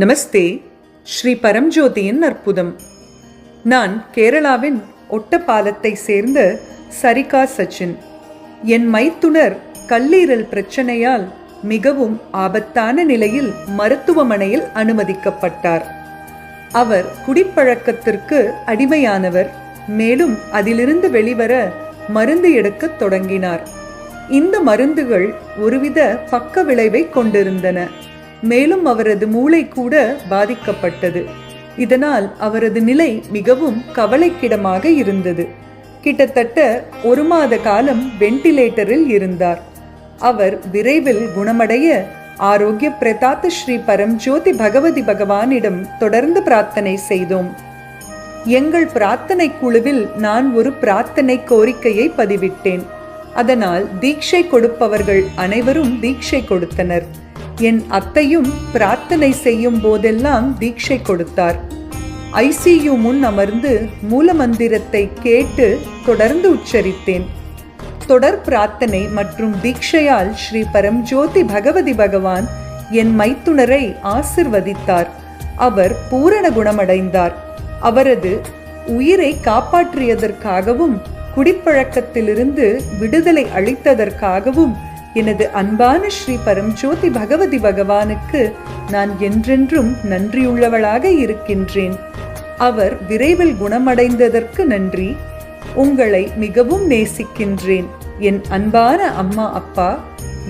நமஸ்தே ஸ்ரீ பரம்ஜோதியின் அற்புதம். நான் கேரளாவின் ஒட்டப்பாலத்தை சேர்ந்த சரிகா சச்சின். என் மைத்துனர் கல்லீரல் பிரச்சனையால் மிகவும் ஆபத்தான நிலையில் மருத்துவமனையில் அனுமதிக்கப்பட்டார். அவர் குடிப்பழக்கத்திற்கு அடிமையானவர் மேலும் அதிலிருந்து வெளிவர மருந்து எடுக்கத் தொடங்கினார். இந்த மருந்துகள் ஒருவித பக்க விளைவை கொண்டிருந்தன. மேலும் அவரது மூளை கூட பாதிக்கப்பட்டது. இதனால் அவரது நிலை மிகவும் கவலைக்கிடமாக இருந்தது. கிட்டத்தட்ட ஒரு மாத காலம் வெண்டிலேட்டரில் இருந்தார். அவர் விரைவில் குணமடைய ஆரோக்கிய பிரதாத்த ஸ்ரீ பரம் ஜோதி பகவதி பகவானிடம் தொடர்ந்து பிரார்த்தனை செய்தோம். எங்கள் பிரார்த்தனை குழுவில் நான் ஒரு பிரார்த்தனை கோரிக்கையை பதிவிட்டேன். அதனால் தீட்சை கொடுப்பவர்கள் அனைவரும் தீட்சை கொடுத்தனர். என் அத்தையும் பிரார்த்தனை செய்யும் போதெல்லாம் தீட்சை கொடுத்தார். ஐசியு முன் அமர்ந்து மூலமந்திரத்தை கேட்டு தொடர்ந்து உச்சரித்தேன். தொடர் பிரார்த்தனை மற்றும் தீட்சையால் ஸ்ரீ பரம்ஜோதி பகவதி பகவான் என் மைத்துனரை ஆசிர்வதித்தார். அவர் பூரண குணமடைந்தார். அவரது உயிரை காப்பாற்றியதற்காகவும் குடிப்பழக்கத்திலிருந்து விடுதலை அளித்ததற்காகவும் எனது அன்பான ஸ்ரீ பரம்ஜோதி பகவதி பகவானுக்கு நான் என்றென்றும் நன்றியுள்ளவளாக இருக்கின்றேன். அவர் விரைவில் குணமடைந்ததற்கு நன்றி. உங்களை மிகவும் நேசிக்கின்றேன். என் அன்பான அம்மா அப்பா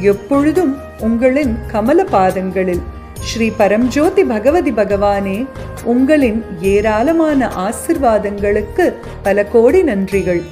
எப்பொழுதும் உங்களின் கமல பாதங்களில். ஸ்ரீ பரம்ஜோதி பகவதி பகவானே உங்களின் ஏராளமான ஆசிர்வாதங்களுக்கு பல கோடி நன்றிகள்.